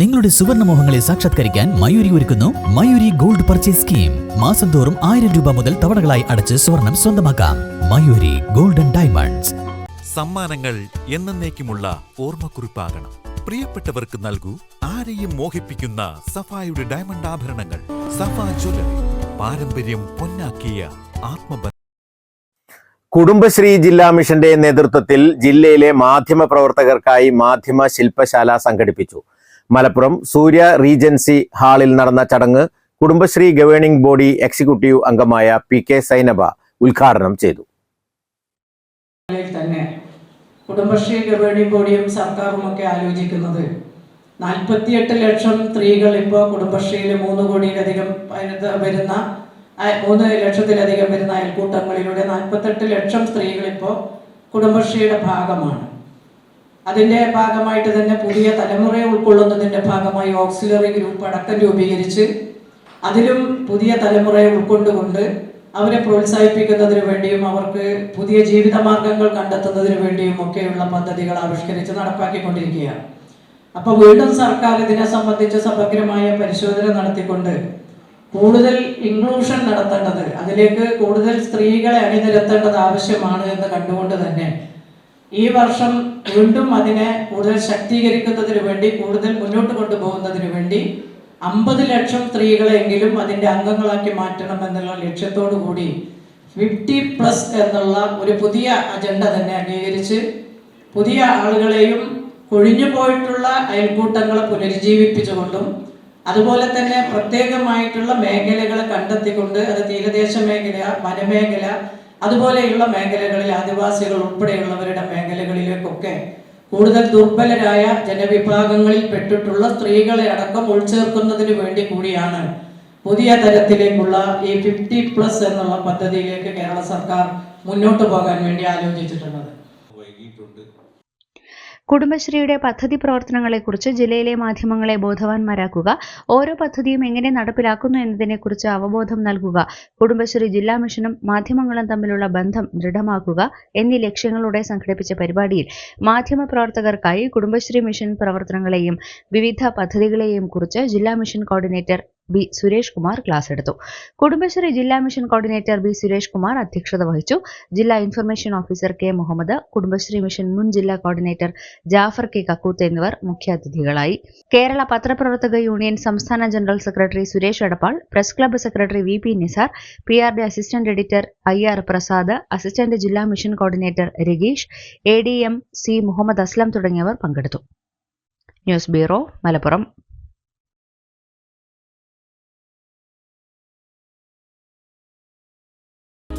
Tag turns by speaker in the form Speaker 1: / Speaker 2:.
Speaker 1: നിങ്ങളുടെ സുവർണ മോഹങ്ങളെ സാക്ഷാത്കരിക്കാൻ മയൂരി ഒരുക്കുന്നു മയൂരി ഗോൾഡ് പർച്ചേസ് സ്കീം. മാസം തോറും ആയിരം രൂപ മുതൽ തവണകളായി അടച്ച് സ്വർണം സ്വന്തമാക്കാം. Mayuri golden diamonds.
Speaker 2: സമ്മാനങ്ങൾ എന്നേക്കുമുള്ള ഓർമ്മക്കുറിപ്പാകണം. പ്രിയപ്പെട്ടവർക്ക് നൽകൂ ആരെയും മോഹിപ്പിക്കുന്ന സഫായുടെ ഡയമണ്ട് ആഭരണങ്ങൾ. സഫാ ജ്വല്ലറി പാരമ്പര്യം പൊന്നാക്കിയ ആത്മബന്ധം.
Speaker 3: കുടുംബശ്രീ ജില്ലാ മിഷന്റെ നേതൃത്വത്തിൽ ജില്ലയിലെ മാധ്യമ പ്രവർത്തകർക്കായി മാധ്യമ ശില്പശാല സംഘടിപ്പിച്ചു. മലപ്പുറം സൂര്യ റീജൻസി ഹാളിൽ നടന്ന ചടങ്ങ് കുടുംബശ്രീ ഗവേണിംഗ് ബോഡി എക്സിക്യൂട്ടീവ് അംഗമായ പി കെ സൈനബ ഉദ്ഘാടനം ചെയ്തു.
Speaker 4: തന്നെ കുടുംബശ്രീ ഗവേണിംഗ് ബോഡിയും സർക്കാരും ഒക്കെ ആലോചിക്കുന്നത് നാൽപ്പത്തിയെട്ട് ലക്ഷം സ്ത്രീകൾ ഇപ്പോൾ കുടുംബശ്രീയിൽ മൂന്ന് കോടിയിലധികം വരുന്ന മൂന്ന് ലക്ഷത്തിലധികം വരുന്ന അയൽക്കൂട്ടങ്ങളിലൂടെ നാൽപ്പത്തെട്ട് ലക്ഷം സ്ത്രീകൾ ഇപ്പോൾ കുടുംബശ്രീയുടെ ഭാഗമാണ്. അതിന്റെ ഭാഗമായിട്ട് തന്നെ പുതിയ തലമുറയെ ഉൾക്കൊള്ളുന്നതിന്റെ ഭാഗമായി ഓക്സിലറി ഗ്രൂപ്പ് അടക്കം രൂപീകരിച്ച് അതിലും പുതിയ തലമുറയെ ഉൾക്കൊണ്ടുകൊണ്ട് അവരെ പ്രോത്സാഹിപ്പിക്കുന്നതിന് വേണ്ടിയും അവർക്ക് പുതിയ ജീവിത മാർഗങ്ങൾ കണ്ടെത്തുന്നതിന് വേണ്ടിയും ഒക്കെയുള്ള പദ്ധതികൾ ആവിഷ്കരിച്ച് നടപ്പാക്കിക്കൊണ്ടിരിക്കുകയാണ്. അപ്പോൾ വീണ്ടും സർക്കാർ ഇതിനെ സംബന്ധിച്ച് സമഗ്രമായ പരിശോധന നടത്തിക്കൊണ്ട് കൂടുതൽ ഇൻക്ലൂഷൻ നടത്തേണ്ടത് അതിലേക്ക് കൂടുതൽ സ്ത്രീകളെ അണിനിരത്തേണ്ടത് ആവശ്യമാണ് എന്ന് കണ്ടുകൊണ്ട് തന്നെ ഈ വർഷം വീണ്ടും അതിനെ കൂടുതൽ ശക്തീകരിക്കുന്നതിന് വേണ്ടി കൂടുതൽ മുന്നോട്ട് കൊണ്ടുപോകുന്നതിന് വേണ്ടി അമ്പത് ലക്ഷം സ്ത്രീകളെങ്കിലും അതിന്റെ അംഗങ്ങളാക്കി മാറ്റണം എന്നുള്ള ലക്ഷ്യത്തോടു കൂടി ഫിഫ്റ്റി പ്ലസ് എന്നുള്ള ഒരു പുതിയ അജണ്ട തന്നെ അംഗീകരിച്ച് പുതിയ ആളുകളെയും കൊഴിഞ്ഞു പോയിട്ടുള്ള അയൽക്കൂട്ടങ്ങളെ പുനരുജ്ജീവിപ്പിച്ചുകൊണ്ടും അതുപോലെ തന്നെ പ്രത്യേകമായിട്ടുള്ള മേഖലകളെ കണ്ടെത്തിക്കൊണ്ട് അത് തീരദേശ മേഖല വനമേഖല അതുപോലെയുള്ള മേഖലകളിൽ ആദിവാസികൾ ഉൾപ്പെടെയുള്ളവരുടെ മേഖലകളിലേക്കൊക്കെ കൂടുതൽ ദുർബലരായ ജനവിഭാഗങ്ങളിൽ പെട്ടിട്ടുള്ള സ്ത്രീകളെ അടക്കം ഉൾച്ചേർക്കുന്നതിന് വേണ്ടി കൂടിയാണ് പുതിയ തരത്തിലേക്കുള്ള ഈ ഫിഫ്റ്റി പ്ലസ് എന്നുള്ള പദ്ധതിയിലേക്ക് കേരള സർക്കാർ മുന്നോട്ട് പോകാൻ വേണ്ടി ആലോചിച്ചിട്ടുള്ളത്.
Speaker 5: കുടുംബശ്രീയുടെ പദ്ധതി പ്രവർത്തനങ്ങളെക്കുറിച്ച് ജില്ലയിലെ മാധ്യമങ്ങളെ ബോധവാന്മാരാക്കുക ഓരോ പദ്ധതിയും എങ്ങനെ നടപ്പിലാക്കുന്നു എന്നതിനെക്കുറിച്ച് അവബോധം നൽകുക കുടുംബശ്രീ ജില്ലാ മിഷനും മാധ്യമങ്ങളും തമ്മിലുള്ള ബന്ധം ദൃഢമാക്കുക എന്നീ ലക്ഷ്യങ്ങളോടെ സംഘടിപ്പിച്ച പരിപാടിയിൽ മാധ്യമ പ്രവർത്തകർക്കായി കുടുംബശ്രീ മിഷൻ പ്രവർത്തനങ്ങളെയും വിവിധ പദ്ധതികളെയും കുറിച്ച് ജില്ലാ mission coordinator B Suresh Kumar class എടുത്തു. കുടുംബശ്രീ ജില്ലാ mission coordinator B Suresh Kumar അധ്യക്ഷത വഹിച്ചു. ജില്ലാ information officer K Muhammad Kudumbashree mission മുൻ ജില്ലാ കോർഡിനേറ്റർ ജാഫർ കെ കക്കൂത്ത് എന്നിവർ മുഖ്യാതിഥികളായി. കേരള പത്രപ്രവർത്തക യൂണിയൻ സംസ്ഥാന general secretary Suresh Edappal press club secretary V P Nisar P R D assistant editor I R Prasad assistant ജില്ലാ mission coordinator Rageesh A D M C Muhammad Aslam തുടങ്ങിയവർ പങ്കെടുത്തു. News bureau Malappuram.